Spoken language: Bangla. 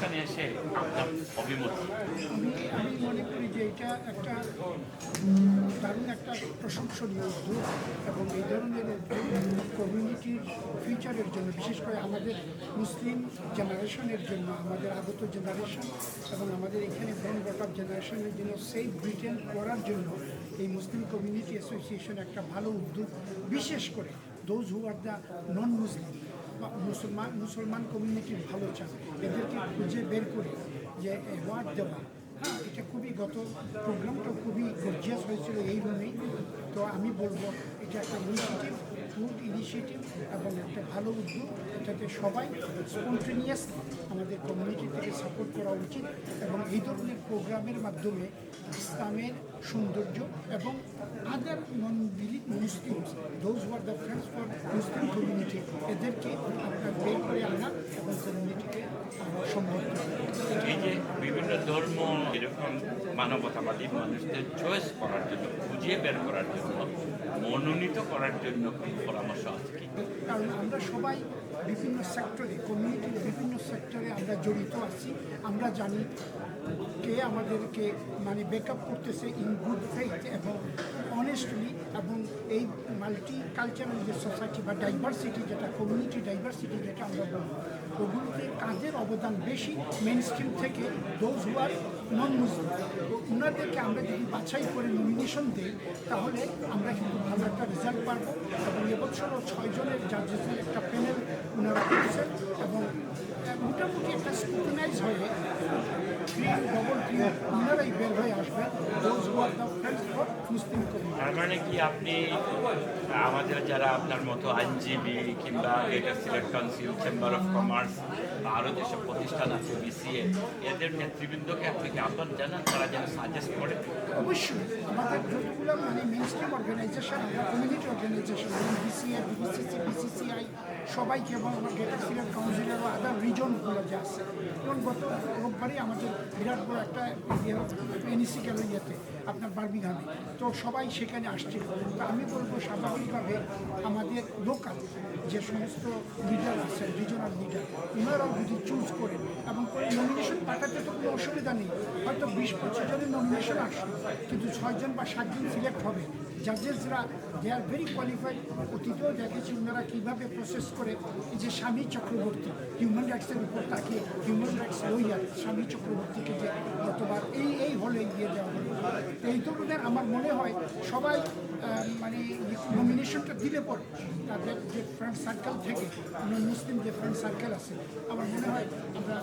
অনুষ্ঠানে এসে অভিমত। আমি মনে করি যে এটা একটা দারুণ একটা প্রশংসনীয় উদ্যোগ এবং এই ধরনের কমিউনিটির ফিউচারের জন্য বিশেষ করে আমাদের মুসলিম জেনারেশনের জন্য আমাদের আগত জেনারেশন এবং আমাদের এখানে ব্রন বটআপ জেনারেশনের জন্য সেফ ব্রিটেন করার জন্য এই মুসলিম কমিউনিটি অ্যাসোসিয়েশন একটা ভালো উদ্যোগ বিশেষ করে those who are the non মুসলিম মুসলমান মুসলমান কমিউনিটির ভালো চান এদেরকে খুঁজে বের করে যে অ্যাওয়ার্ড দেওয়া হ্যাঁ এটা খুবই গত প্রোগ্রামটা খুবই গর্জিয়াস হয়েছিল এই রুমেই। তো আমি বলব, এটা একটা ইনিশিয়েটিভ ফুড ইনিশিয়েটিভ এবং একটা ভালো উদ্যোগ। এটাকে সবাই স্পন্টেনিয়াসলি আমাদের কমিউনিটি থেকে সাপোর্ট করা উচিত এবং এই ধরনের প্রোগ্রামের মাধ্যমে ইসলামের সৌন্দর্য এবং other non Muslims those were the friends for Muslim community এদেরকে আপনার বের করে আনা এবং কমিউনিটিকে সম্ভব করা এই যে বিভিন্ন ধর্ম এরকম মানবতাবাদী মানুষদের চয়েস করার জন্য, খুঁজে বের করার জন্য, মনোনীত করার জন্য কোনো পরামর্শ আছে কি? কারণ আমরা সবাই বিভিন্ন সেক্টরে কমিউনিটির বিভিন্ন সেক্টরে আমরা জড়িত আছি। আমরা জানি কে আমাদেরকে মানে বেকআপ করতেছে ইন গুড ফেইথ এবং মাল্টি কালচারাল যে সোসাইটি বা ডাইভার্সিটি যেটা কমিউনিটি ডাইভার্সিটি যেটা আমরা বলব ওগুলোতে কাজের অবদান বেশি মেন স্ট্রিম থেকে those who are non Muslim ওনাদেরকে আমরা যদি বাছাই করে নমিনেশন দিই, তাহলে আমরা কিন্তু ভালো একটা রেজাল্ট পাবো এবং এবছরও ছয়জনের জাজেসের একটা প্যানেল ওনারা করেছেন এবং মোটামুটি একটা স্ক্রুটিনাইজ হয়ে ডবল ক্রিম ওনারাই বের হয়ে আসবেন। Those who are the friends for Muslim community তার মানে কি আপনি আমাদের যারা আপনার মতো আইনজীবী কিংবা greater Sylhet council chamber of commerce বা আরও যেসব প্রতিষ্ঠান আছে বিসিএ এদের নেতৃবৃন্দকে আপনি কি আহ্বান জানান? তারা যেন সাজেস্ট করে। অবশ্যই। আমাদের যতগুলো মানে mainstream organisation community organisation BCA BCC BCCI সবাইকে এবং আমার সিলেট কাউন্সিলের রিজনগুলো যে আছে। যেমন গত রোববারই আমাদের বিরাট বড় একটা এনইসি গেল ইয়েতে, আপনার বার্মিংহামে। তো সবাই সেখানে আসছে। তো আমি বলব স্বাভাবিকভাবে আমাদের লোকাল যে সমস্ত লিডার আছেন রিজনাল লিডার ওনারাও যদি চুজ করেন এবং নমিনেশন পাঠাতে তো কোনো অসুবিধা নেই। হয়তো বিশ পঁচিশ জনের নমিনেশন আসবে, কিন্তু ছয়জন বা সাতজন সিলেক্ট হবে। জাজেসরা দে আর ভেরি কোয়ালিফাইড অতীতেও দেখেছি ওনারা কীভাবে প্রসেস করে যে স্বামী চক্রবর্তী হিউম্যান রাইটসের উপর তাকে হিউম্যান রাইটস লইয়ার স্বামী চক্রবর্তীকে যে গতবার এই এই হলে গিয়ে দেওয়া হলো। এই ধরনের আমার মনে হয় সবাই মানে নমিনেশনটা দিলে পর তাদের যে ফ্রেন্ড সার্কেল থেকে মুসলিম যে ফ্রেন্ড সার্কেল আছে, আমার মনে হয় আমরা